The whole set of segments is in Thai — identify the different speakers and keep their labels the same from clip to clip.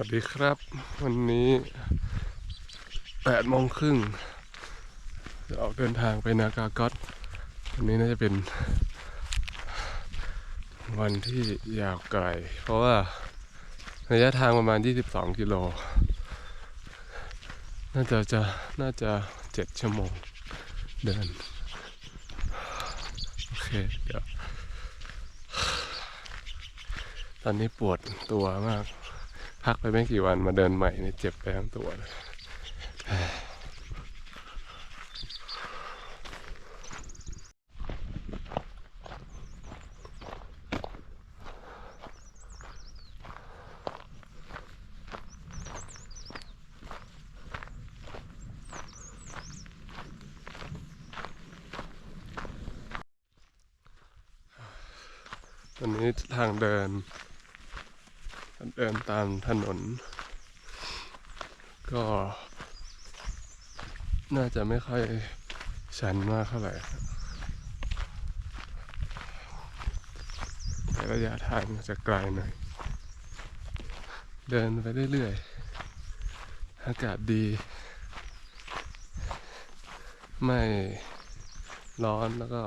Speaker 1: วัสดีครับ วันนี้แปดโมงครึ่งจะออกเดินทางไปนากากอตวันนี้น่าจะเป็น วันที่ยาวไกล เพราะว่าระยะทางประมาณ 22 กิโล น่าจะจะน่าจะ 7 ชั่วโมงเดิน โอเค เดี๋ยว ตอนนี้ปวดตัวมาก พักไปไม่กี่วันมาเดินใหม่เนี่ยเจ็บไปทั้งตัวเลยวันนี้ทางเดิน เดินตามถนน ก็ น่าจะไม่ค่อยชันมากเท่าไหร่ครับแต่ระยะทางจะไกลหน่อย เดินไปเรื่อยๆ อากาศดี ไม่ร้อนแล้วก็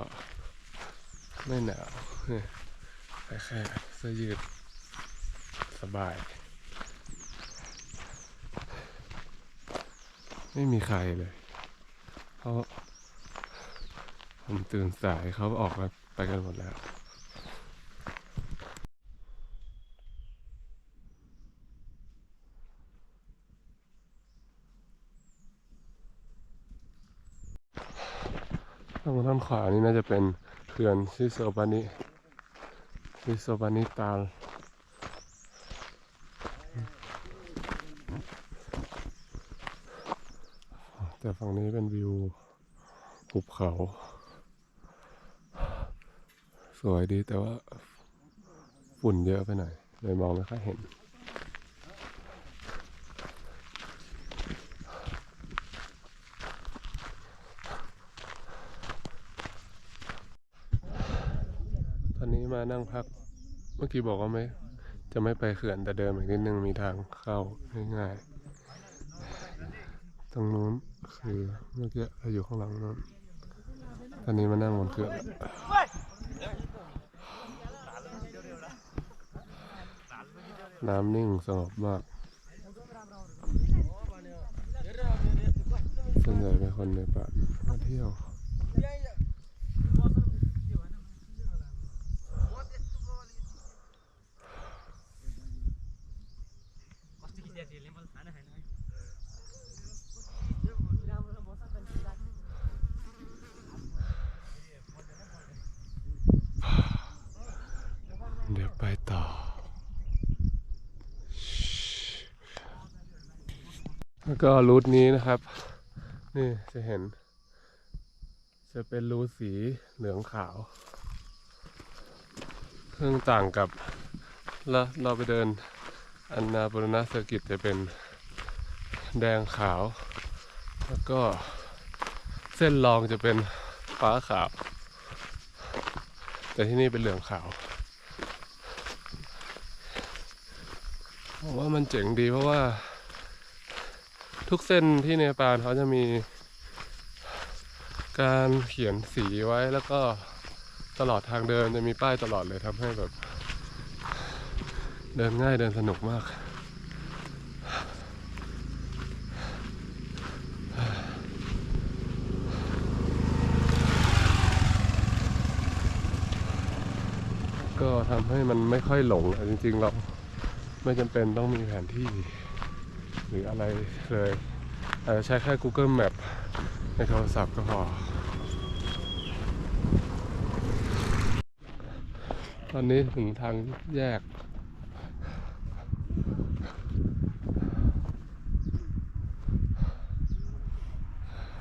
Speaker 1: ไม่หนาวนี่ยใส่แค่เสื้อยืด สบาย ไม่มีใครเลยเพราะผมตื่นสายเขาออกไปกันหมดแล้วทางด้านขวานี่น่าจะเป็นเขื่อนซิโซบานิซิโซบานิตาล แต่ฝั่งนี้เป็นวิวหุบเขา สวยดีแต่ว่าฝุ่นเยอะไปหน่อยเลยมองไม่ค่อยเห็น ตอนนี้มานั่งพัก เมื่อกี้บอกว่าไม่ จะไม่ไปเขื่อนแต่เดินอีกนิดนึงมีทางเข้าง่ายๆ ตรงนู้นคือเมื่อกี้เราอยู่ข้างหลังนู้นตอนนี้มานั่งบนเขื่อนน้ำนิ่งสงบมากส่วนใหญ่เป็นคนในป่ามาเที่ยวเดี๋ยวไปต่อ แล้วก็รูทนี้นะครับ นี่จะเห็น จะเป็นรูสีเหลืองขาวเครื่องต่างกับแล้วเราไปเดินอันนาบรณะเซอร์กิตจะเป็นแดงขาว แล้วก็เส้นรองจะเป็นฟ้าขาว แต่ที่นี่เป็นเหลืองขาวผมว่ามันเจ๋งดีเพราะว่า ทุกเส้นที่เนปาลเขาจะมีการเขียนสีไว้แล้วก็ตลอดทางเดินจะมีป้ายตลอดเลยทำให้แบบ เดินง่ายเดินสนุกมาก ก็ทำให้มันไม่ค่อยหลงอะจริงๆเราไม่จำเป็นต้องมีแผนที่ หรืออะไรเลยอาจจะใช้แค่ Google Map ในโทรศัพท์ก็พอ ตอนนี้ถึงทางแยก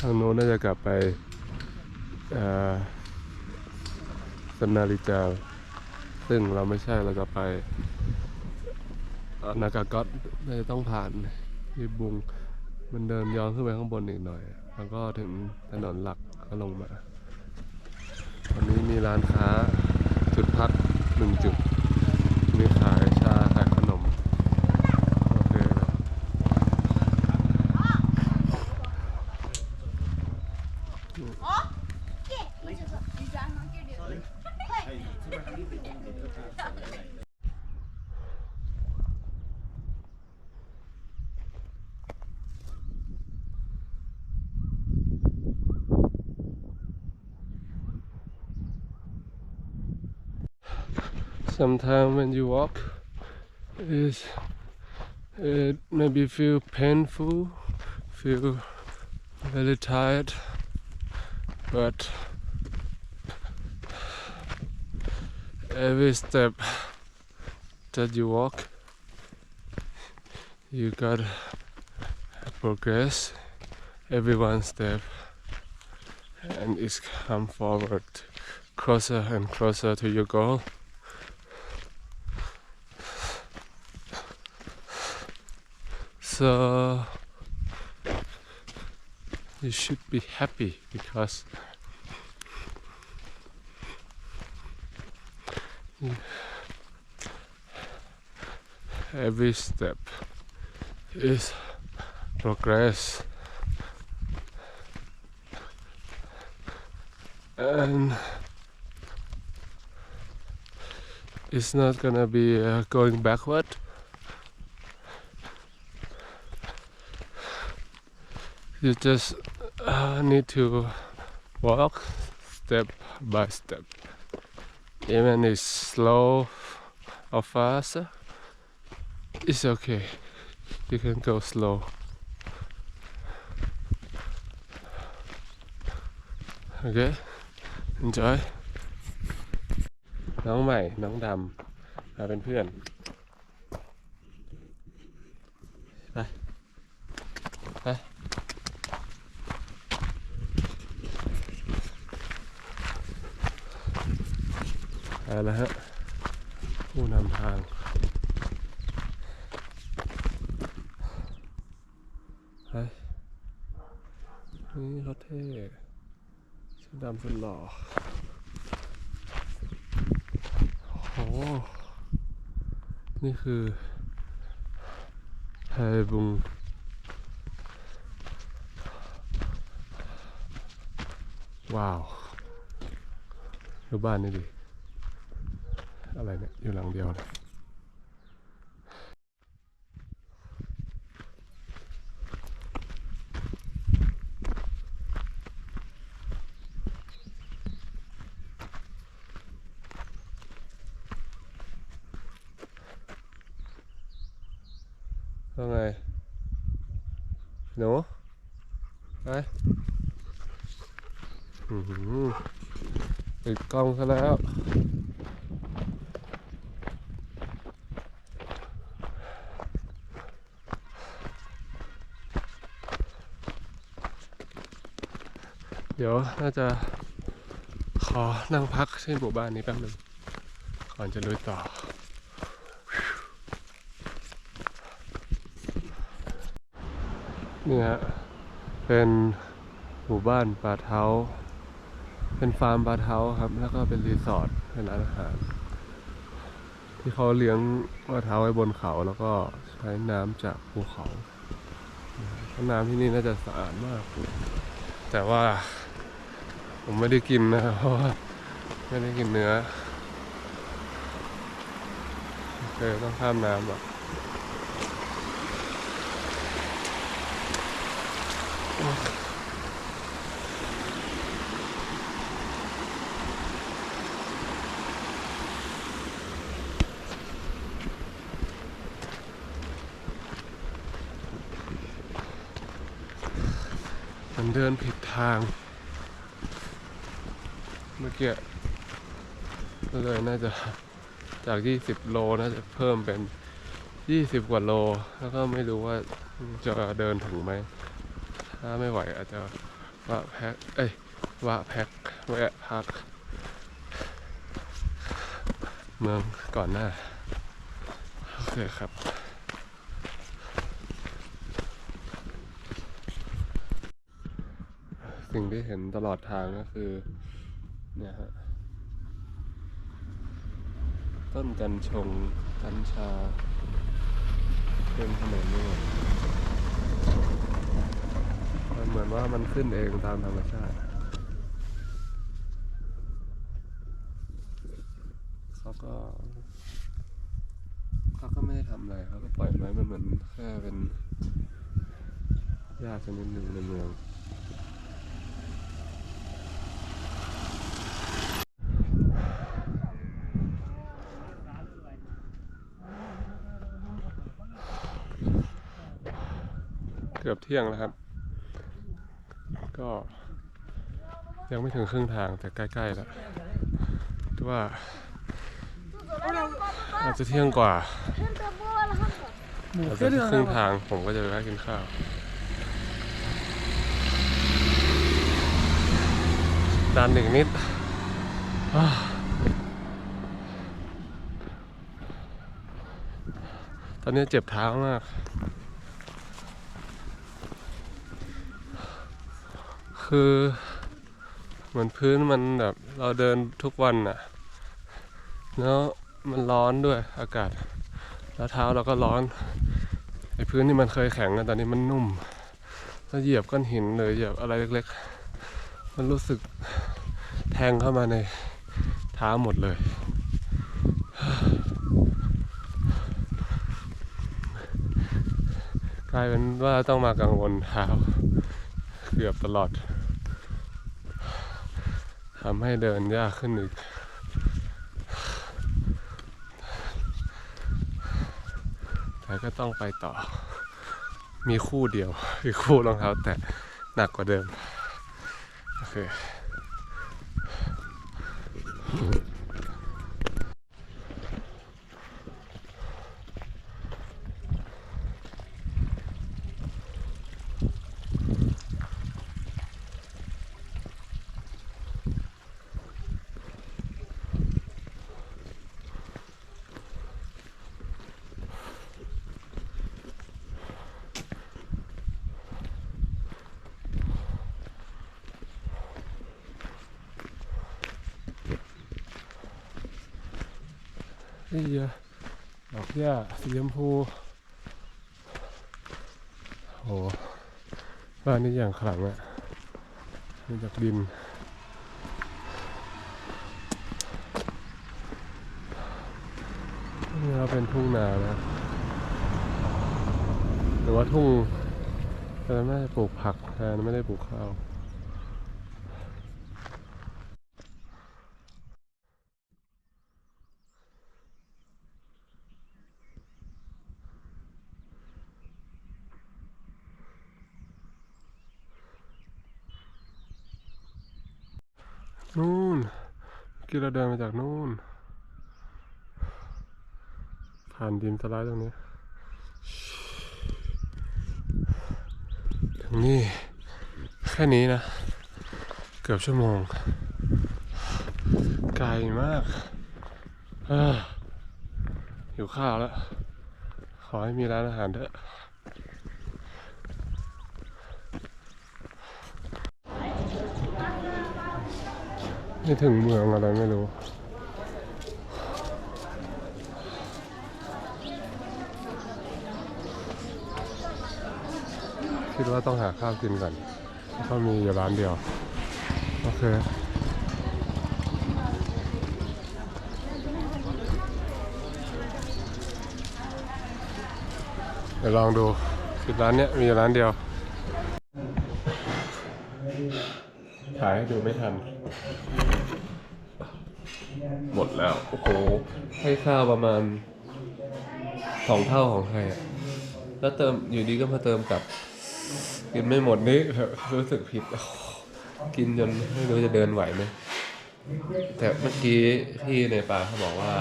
Speaker 1: ทางโน้นน่าจะกลับไปสนาริจาซึ่งเราไม่ใช่เราจะไปนากากอตน่าจะต้องผ่าน ที่บุงมันเดินย้อนขึ้นไปข้างบนอีกหน่อย แล้วก็ถึงถนนหลักก็ลงมา ตอนนี้มีร้านค้าจุดพักหนึ่งจุดมีขาย sometimes when you walk is it maybe feel painful feel very tired but every step that you walk you got progress every one step. And it's come forward closer and closer to your goal so you should be happy because every step is progress. And it's not gonna be uh, going backward you just uh, need to walk step by step even it's slow or fast it's okay you can go slow okay enjoy น้องใหม่ น้องดำมาเป็นเพื่อน ไปแล้วฮะ ผู้นำทางไปนี่รถเท่ชุดดำสุดหล่อ โอ้โหนี่คือไฮบุงว้าวดูบ้านนี่ดิ อะไรเนี่ย อยู่หลังเดียวเลยว่าไงหนูไปอือหือติดกล้องซะแล้ว เดี๋ยวน่าจะขอนั่งพักที่หมู่บ้านนี้แป๊บหนึ่งก่อนจะลุยต่อนี่ฮะเป็นหมู่บ้านปลาเท้า เป็นฟาร์มปลาเท้าครับ แล้วก็เป็นรีสอร์ทเป็นร้านอาหาร ที่เขาเลี้ยงปลาเท้าไว้บนเขาแล้วก็ใช้น้ำจากภูเขาน้ำที่นี่น่าจะสะอาดมาก แต่ว่า ผมไม่ได้กินนะเพราะว่าไม่ได้กินเนื้อโอเคต้องข้ามน้ำอะมันเดินผิดทาง กี้ก็เลยน่าจะจาก 20 โลน่าจะเพิ่มเป็น 20 กว่าโล แล้วก็ไม่รู้ว่าจะเดินถึงไหม ถ้าไม่ไหวอาจจะวะแพ็คเอ้ยวะแพ็คแวะพัก เมืองก่อนหน้า โอเคครับสิ่งที่เห็นตลอดทางก็คือ นี่ยฮะต้นกัญชงกัญชาเต็มถนนนี่มันเหมือนว่ามันขึ้นเองตามธรรมชาติเขาก็เขาก็ไม่ได้ทำอะไรเขาก็ปล่อยไว้มันเหมือนแค่เป็นหญ้าชนิดหนึ่งในเมือง เกือบเที่ยงแล้วครับ ก็ ยังไม่ถึงครึ่งทางแต่ใกล้ๆแล้วแต่ว่าอาจจะเที่ยงกว่าอาจจะครึ่งทางผมก็จะไปแวะกินข้าวดันหนึ่งนิดอตอนนี้เจ็บเท้ามาก คือเหมือนพื้นมันแบบเราเดินทุกวันน่ะ แล้วมันร้อนด้วยอากาศ แล้วเท้าเราก็ร้อนไอ้พื้นที่มันเคยแข็งนะตอนนี้มันนุ่มแล้วเหยียบก้อนหินหรือเหยียบอะไรเล็ก ๆ มันรู้สึกแทงเข้ามาในเท้าหมดเลย กลายเป็นว่าต้องมากังวลเท้าเกือบตลอด ทำให้เดินยากขึ้นอีก แต่ก็ต้องไปต่อ มีคู่เดียวมีคู่รองเท้าแตะหนักกว่าเดิม โอเค นี่ยดอกหญ้าสีชมพูโหบ้านนี้อย่างขลังอะมีจากดินนี่เราเป็นทุ่งนานะหรือว่าทุ่งแต่น่าจะปลูกผักแทนไม่ได้ปลูกข้าว นู่นเมื่อกี้เราเดินมาจากนู่น ผ่านดินสไลด์ตรงนี้ถึงนี่ แค่นี้นะ เกือบชั่วโมง ไกลมากออหิวข้าวแล้ว ขอให้มีร้านอาหารเถอะ นี่ถึงเมืองอะไรไม่รู้ คิดว่าต้องหาข้าวกินก่อนเพราะมีอยู่ร้านเดียว โอเคเดี๋ยวลองดูคิดร้านเนี้ยมีอยู่ร้านเดียว ถ่ายให้ดูไม่ทัน หมดแล้ว โอ้โห ให้ข้าวประมาณสองเท่าของไทยอะแล้วเติมอยู่ดีก็มาเติมกลับ กินไม่หมดนี่แบบรู้สึกผิดโอ้โหกินจนไม่รู้จะเดินไหวไหมแต่เมื่อกี้พี่ในป่าเขาบอกว่า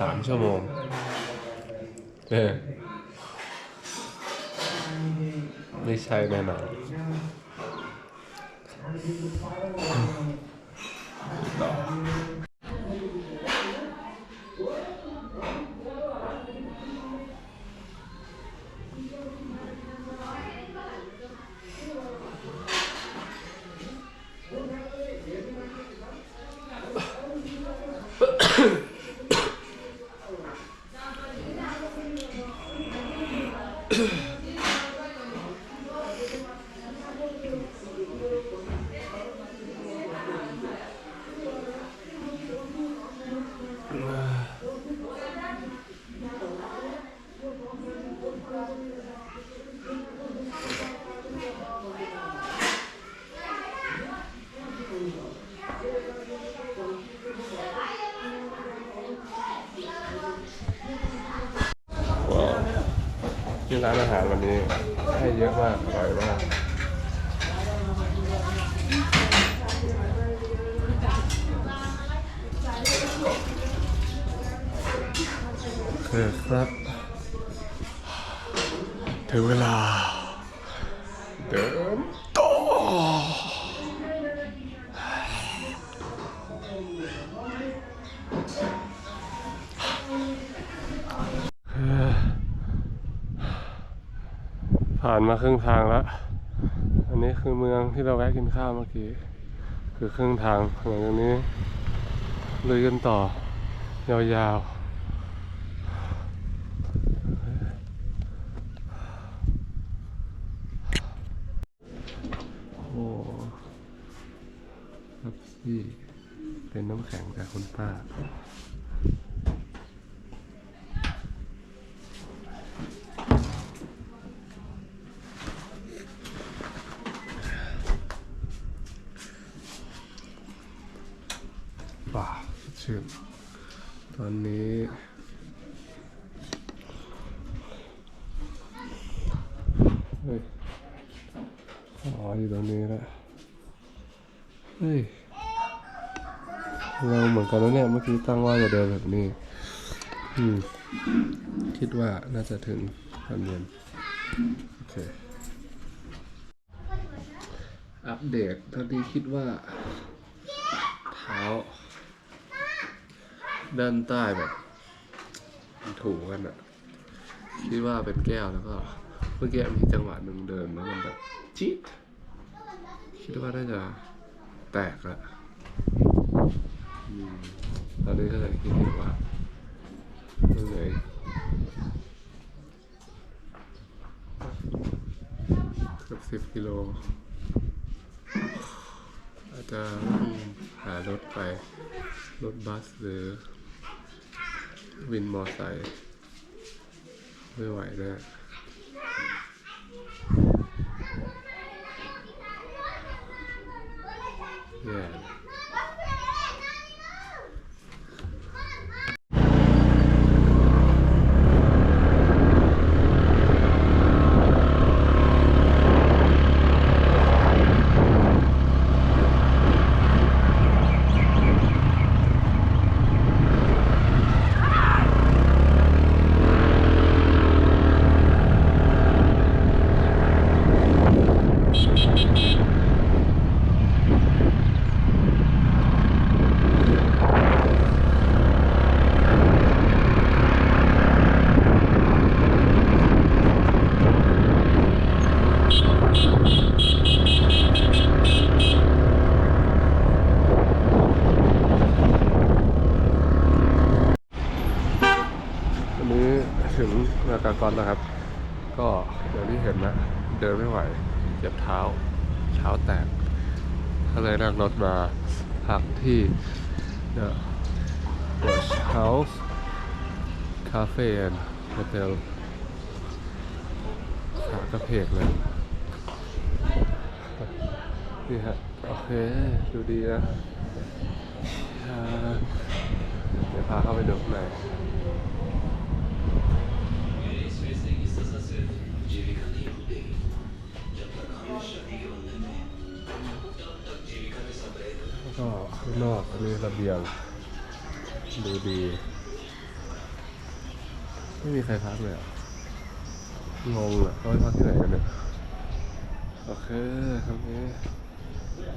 Speaker 1: สามชั่วโมงเออไม่ใช่แน่นอน ต่อ ร้านอาหารวันนี้ ให้เยอะมากอร่อยมากโอเคครับถึงเวลาเด้อ มาครึ่งทางแล้ว อันนี้คือเมืองที่เราแวะกินข้าวเมื่อกี้ คือครึ่งทางหลังจากนี้เลยกันต่อยาวๆ โอ้โหครับพี่เป็นน้ำแข็งจากคุณป้า ป่าสด ชื่น ตอนนี้เฮ้ยอ๋ออยู่ตรงนี้แล้วเฮ้ย เราเหมือนกันแล้วเนี่ย เมื่อกี้ตั้งว่าจะเดินแบบนี้ อืม คิดว่าน่าจะถึงตอนเย็นโอเค อัปเดตตอนนี้คิดว่า เท้า ด้านใต้แบบ ถูกันอะคิดว่าเป็นแก้วแล้วก็ เมื่อกี้มีจังหวะหนึ่งเดินแล้วมันแบบจิ๊ดคิดว่าน่าจะแตกละตอนนี้ก็เลยคิดว่าเมื่อไหร่เกือบสิบกิโล อาจจะต้องหารถไป รถบัสหรือ วินมอไซค์ไม่ไหวแน่แย่ยนี้ถึงนากากอนแล้วครับ ก็อย่างที่เห็นนะ เดินไม่ไหว เจ็บเท้า เท้าแตกก็เลยนั่งรถมาพักที่ The Bush House Cafe and Hotel ขากระเพกเลย นี่ฮะ โอเค ดูดีนะ เดี๋ยวพาเข้าไปดูข้างในแล้ ก็ข้างนอกมีระเบียง ดูดี ไม่มีใครพักเลยอะงงอะเขาไปพักที่ไหนกันเนี่ยโอเคครับนี้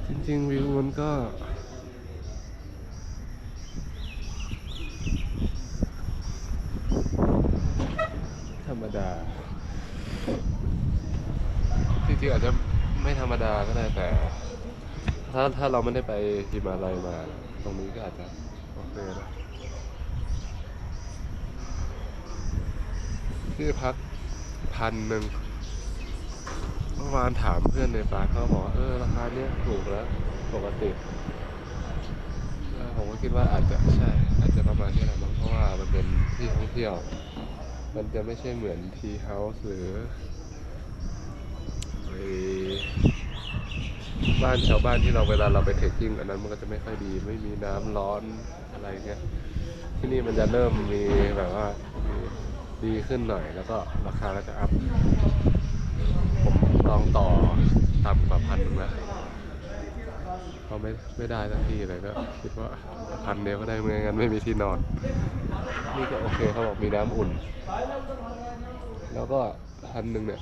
Speaker 1: จริงๆวิวมันก็ ธรรมดา จริงๆอาจจะไม่ธรรมดาก็ได้แต่ ถ้าถ้าเราไม่ได้ไปฮิมาลัยมา ตรงนี้ก็อาจจะโอเคนะที่พักพันหนึ่งเมื่อวานถามเพื่อนในปาเขาบอกว่าเออราคาเนี้ยถูกแล้วปกติผมก็คิดว่าอาจจะใช่ อาจจะประมาณนี้แหละมั้งเพราะว่ามันเป็นที่ท่องเที่ยว มันจะไม่ใช่เหมือนทีเฮาส์หรือไอ้ บ้านชาวบ้านที่เราเวลาเราไปเทคกิ้งอันนั้นมันก็จะไม่ค่อยดี ไม่มีน้ำร้อนอะไรเงี้ยที่นี่มันจะเริ่มมีแบบว่าดีขึ้นหน่อย แล้วก็ราคาก็จะอัพผมลองต่อต่ำกว่าพันหนึ่งแล้วพอไม่ไม่ได้สักทีเลยก็คิดว่าพันเดียวก็ได้ไม่งั้นไม่มีที่นอน นี่ก็โอเคเขาบอกมีน้ำอุ่น แล้วก็พันหนึ่งเนี่ย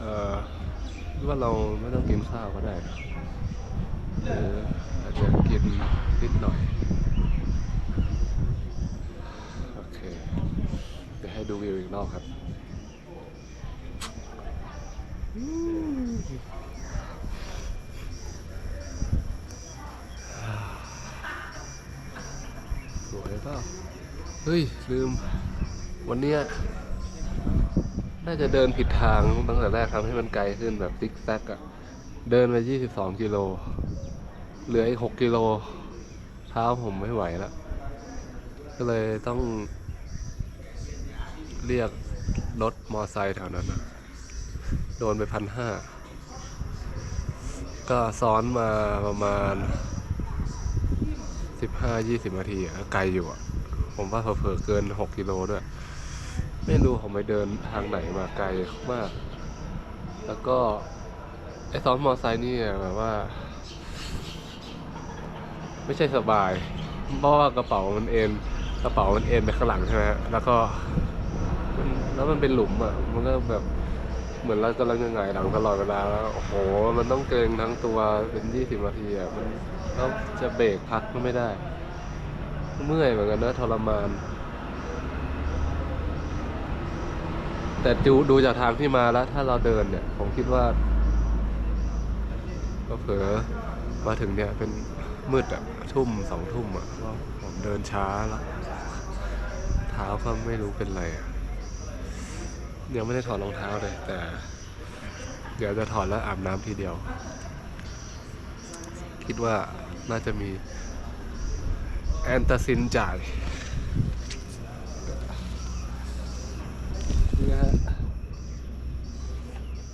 Speaker 1: เอ่อ คิดว่าเราไม่ต้องกินข้าวก็ได้หรืออาจจะกินนิดหน่อยโอเคเดี๋ยวให้ดูวิวอีกรอบครับสวยเปล่าเฮ้ยลืมวันเนี้ย น่าจะเดินผิดทางตั้งแต่แรกทำให้มันไกลขึ้นแบบซิกแซกอะเดินไป22กิโล เหลืออีก6กิโล เท้าผมไม่ไหวแล้ว ก็เลยต้องเรียกรถมอไซค์แถวนั้นนะโดนไปพันห้า ก็ซ้อนมาประมาณ15-20นาทีไกลอยู่อะผมว่าเผลอๆเกิน6กิโลด้วย ไม่รู้ผมไปเดินทางไหนมาไกลมาก แล้วก็ ไอ้ซ้อนมอไซค์นี่แบบว่า ไม่ใช่สบาย เพราะว่ากระเป๋ามันเอ็น กระเป๋ามันเอ็นไปข้างหลังใช่ไหมแล้วก็แล้วมันเป็นหลุมอะ มันก็แบบเหมือนเรากำลังจะหงายหลังตลอดเวลาแล้ว โอ้โห มันต้องเกรงทั้งตัวเป็นยี่สิบนาทีอะ มันแล้วจะเบรกพักก็ไม่ได้ เมื่อยเหมือนกันนะทรมาน แต่ดูดูจากทางที่มาแล้ว ถ้าเราเดินเนี่ย ผมคิดว่าก็เผลอมาถึงเนี่ยเป็นมืดอะทุ่มสองทุ่มอะเพราะผมเดินช้าแล้ว เท้าก็ไม่รู้เป็นไรยังไม่ได้ถอดรองเท้าเลยแต่ เดี๋ยวจะถอดแล้วอาบน้ำทีเดียว คิดว่าน่าจะมีแอนตาซินจ่าย นะฮะ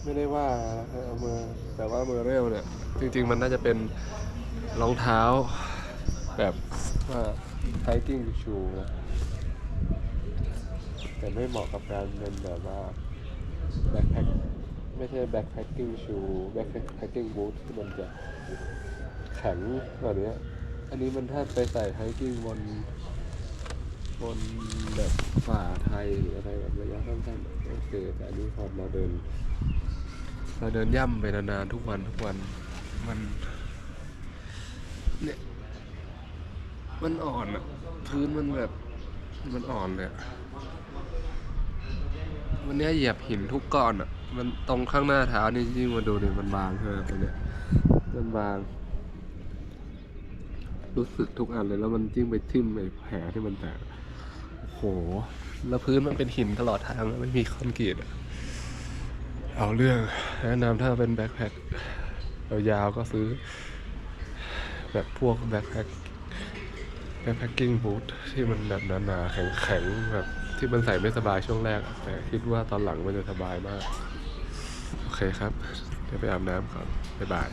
Speaker 1: ไม่ได้ว่าเอามือแต่ว่ามือเร็วเนี่ย จริง ๆ มันน่าจะเป็นรองเท้าแบบว่า hiking shoe นะแต่ไม่เหมาะกับการเป็นแบบว่า backpack ไม่ใช่ backpacking shoe backpacking boot ที่มันจะแข็งแบบเนี้ยอันนี้มันถ้าไปใส่ hiking บน บนแบบฝ่าไทยหรืออะไรแบบระยะสั้นๆโอเคแต่อันนี้พอเราเดิน เราเดินย่ำไปนานๆทุกวันทุกวันมันเนี่ยมันอ่อนอะพื้นมันแบบมันอ่อนเลยอะวันนี้เหยียบหินทุกก้อนอะมันตรงข้างหน้าเท้านี่ยิ่งมาดูเนี่ยมันบางใช่ไหมตรงเนี้ยมันบาง รู้สึกทุกอันเลยแล้วมันจิ้งไปทิ่มไปแผลที่มันแตก โอ้โห แล้วพื้นมันเป็นหินตลอดทางไม่มีคอนกรีตเอาเรื่องแนะนำถ้าเป็นแบ็คแพ็คยาวๆก็ซื้อ แบบพวกแบ็คแพ็คแบ็คแพ็คกิ้งบูทที่มันแบบหนาๆแข็งๆแบบที่มันใส่ไม่สบายช่วงแรก แต่คิดว่าตอนหลังมันจะสบายมาก โอเคครับ เดี๋ยวไปอาบน้ำก่อนบ๊ายบาย